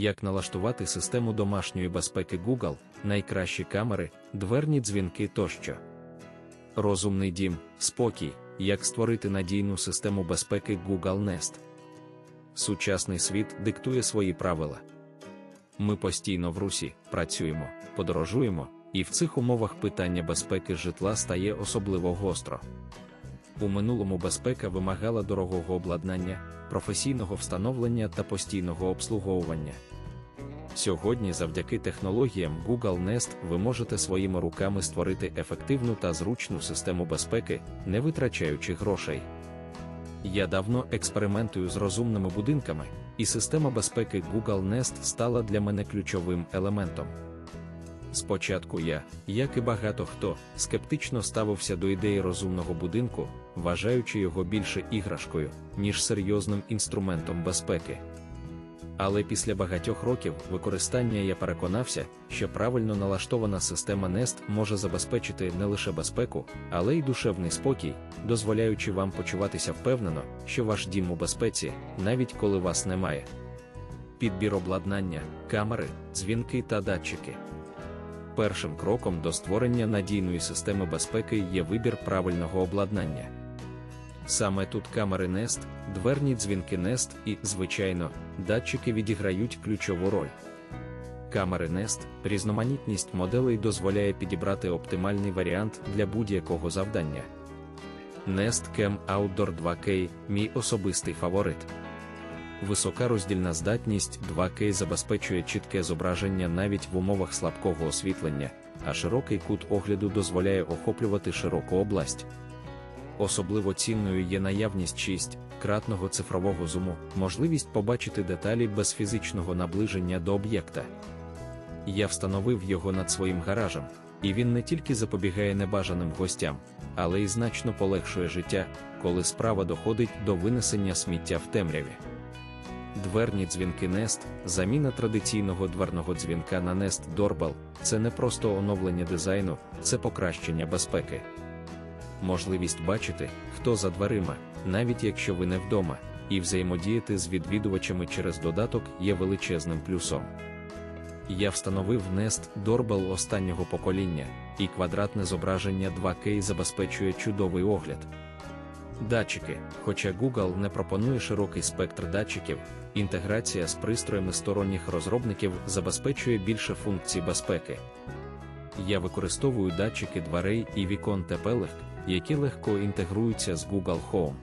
як налаштувати систему домашньої безпеки Google, найкращі камери, дверні дзвінки тощо. Розумний дім, спокій, як створити надійну систему безпеки Google Nest. Сучасний світ диктує свої правила. Ми постійно в русі працюємо, подорожуємо, і в цих умовах питання безпеки житла стає особливо гостро. У минулому безпека вимагала дорогого обладнання, професійного встановлення та постійного обслуговування. Сьогодні, завдяки технологіям Google Nest, ви можете своїми руками створити ефективну та зручну систему безпеки, не витрачаючи грошей. Я давно експериментую з розумними будинками, і система безпеки Google Nest стала для мене ключовим елементом. Спочатку я, як і багато хто, скептично ставився до ідеї розумного будинку, вважаючи його більше іграшкою, ніж серйозним інструментом безпеки. Але після багатьох років використання я переконався, що правильно налаштована система Nest може забезпечити не лише безпеку, але й душевний спокій, дозволяючи вам почуватися впевнено, що ваш дім у безпеці, навіть коли вас немає. Підбір обладнання, камери, дзвінки та датчики. Першим кроком до створення надійної системи безпеки є вибір правильного обладнання. Саме тут камери Nest, дверні дзвінки Nest і, звичайно, датчики відіграють ключову роль. Камери Nest, різноманітність моделей дозволяє підібрати оптимальний варіант для будь-якого завдання. Nest Cam Outdoor 2K мій особистий фаворит. Висока роздільна здатність 2К забезпечує чітке зображення навіть в умовах слабкого освітлення, а широкий кут огляду дозволяє охоплювати широку область. Особливо цінною є наявність 6 кратного цифрового зуму, можливість побачити деталі без фізичного наближення до об'єкта. Я встановив його над своїм гаражем, і він не тільки запобігає небажаним гостям, але й значно полегшує життя, коли справа доходить до винесення сміття в темряві. Дверні дзвінки Nest, заміна традиційного дверного дзвінка на Nest Doorbell – це не просто оновлення дизайну, це покращення безпеки. Можливість бачити, хто за дверима, навіть якщо ви не вдома, і взаємодіяти з відвідувачами через додаток є величезним плюсом. Я встановив Nest Doorbell останнього покоління, і квадратне зображення 2К забезпечує чудовий огляд. Датчики, хоча Google не пропонує широкий спектр датчиків, інтеграція з пристроями сторонніх розробників забезпечує більше функцій безпеки. Я використовую датчики дверей і вікон Тепелих, які легко інтегруються з Google Home.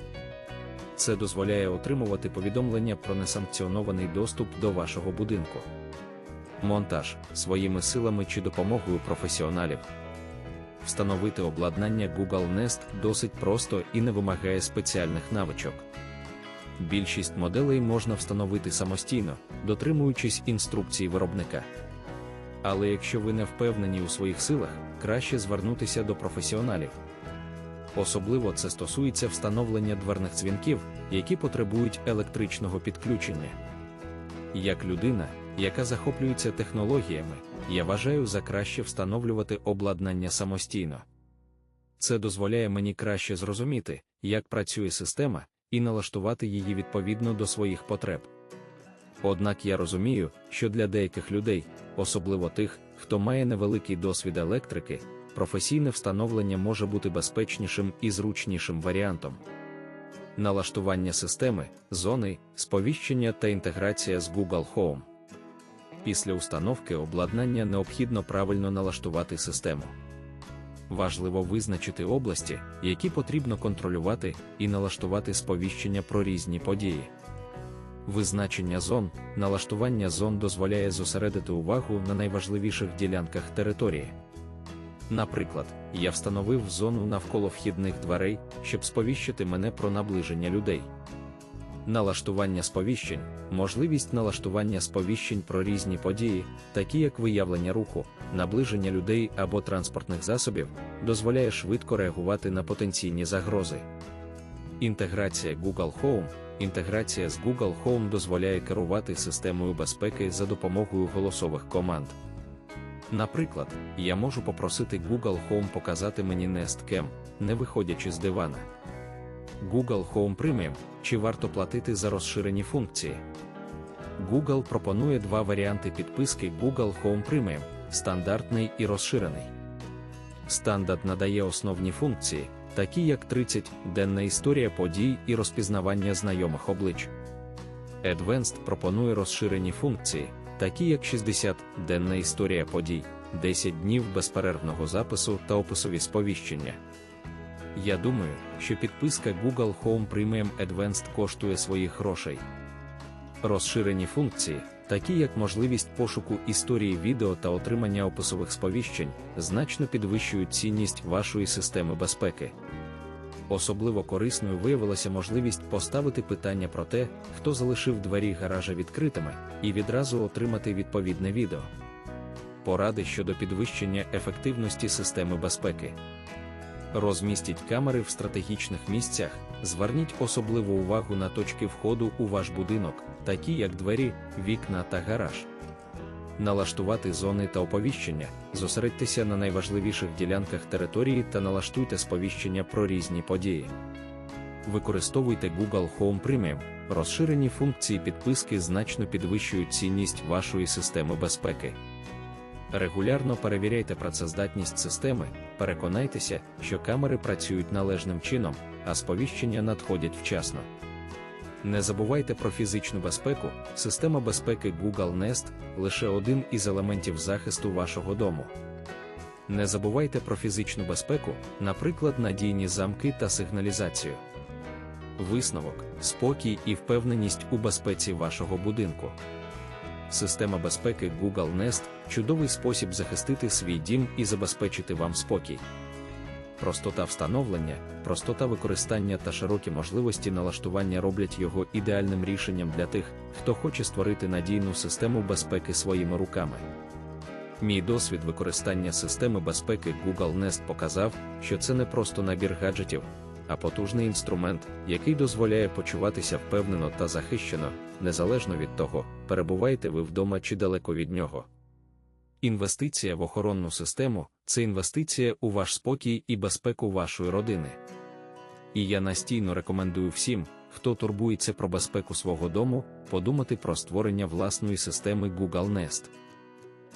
Це дозволяє отримувати повідомлення про несанкціонований доступ до вашого будинку. Монтаж своїми силами чи допомогою професіоналів. Встановити обладнання Google Nest досить просто і не вимагає спеціальних навичок. Більшість моделей можна встановити самостійно, дотримуючись інструкцій виробника. Але якщо ви не впевнені у своїх силах, краще звернутися до професіоналів. Особливо це стосується встановлення дверних дзвінків, які потребують електричного підключення. Як людина, яка захоплюється технологіями, я вважаю за краще встановлювати обладнання самостійно. Це дозволяє мені краще зрозуміти, як працює система, і налаштувати її відповідно до своїх потреб. Однак я розумію, що для деяких людей, особливо тих, хто має невеликий досвід електрики, професійне встановлення може бути безпечнішим і зручнішим варіантом. Налаштування системи, зони, сповіщення та інтеграція з Google Home. Після установки обладнання необхідно правильно налаштувати систему. Важливо визначити області, які потрібно контролювати, і налаштувати сповіщення про різні події. Визначення зон, налаштування зон дозволяє зосередити увагу на найважливіших ділянках території. Наприклад, я встановив зону навколо вхідних дверей, щоб сповіщити мене про наближення людей. Налаштування сповіщень, можливість налаштування сповіщень про різні події, такі як виявлення руху, наближення людей або транспортних засобів, дозволяє швидко реагувати на потенційні загрози. Інтеграція Google Home Інтеграція з Google Home дозволяє керувати системою безпеки за допомогою голосових команд. Наприклад, я можу попросити Google Home показати мені Nest Cam, не виходячи з дивана. Google Home Premium, чи варто платити за розширені функції. Google пропонує два варіанти підписки Google Home Premium стандартний і розширений. Стандарт надає основні функції, такі як 30 денна історія подій і розпізнавання знайомих облич. Advanced пропонує розширені функції, такі як 60 денна історія подій, 10 днів безперервного запису та описові сповіщення. Я думаю, що підписка Google Home Premium Advanced коштує своїх грошей. Розширені функції, такі як можливість пошуку історії відео та отримання описових сповіщень, значно підвищують цінність вашої системи безпеки. Особливо корисною виявилася можливість поставити питання про те, хто залишив двері гаража відкритими, і відразу отримати відповідне відео. Поради щодо підвищення ефективності системи безпеки. Розмістіть камери в стратегічних місцях, зверніть особливу увагу на точки входу у ваш будинок, такі як двері, вікна та гараж. Налаштувати зони та оповіщення, зосередьтеся на найважливіших ділянках території та налаштуйте сповіщення про різні події. Використовуйте Google Home Premium. Розширені функції підписки значно підвищують цінність вашої системи безпеки. Регулярно перевіряйте працездатність системи, переконайтеся, що камери працюють належним чином, а сповіщення надходять вчасно. Не забувайте про фізичну безпеку, система безпеки Google Nest лише один із елементів захисту вашого дому. Не забувайте про фізичну безпеку, наприклад, надійні замки та сигналізацію. Висновок, спокій і впевненість у безпеці вашого будинку. Система безпеки Google Nest чудовий спосіб захистити свій дім і забезпечити вам спокій. Простота встановлення, простота використання та широкі можливості налаштування роблять його ідеальним рішенням для тих, хто хоче створити надійну систему безпеки своїми руками. Мій досвід використання системи безпеки Google Nest показав, що це не просто набір гаджетів, а потужний інструмент, який дозволяє почуватися впевнено та захищено, незалежно від того, перебуваєте ви вдома чи далеко від нього. Інвестиція в охоронну систему це інвестиція у ваш спокій і безпеку вашої родини. І я настійно рекомендую всім, хто турбується про безпеку свого дому, подумати про створення власної системи Google Nest.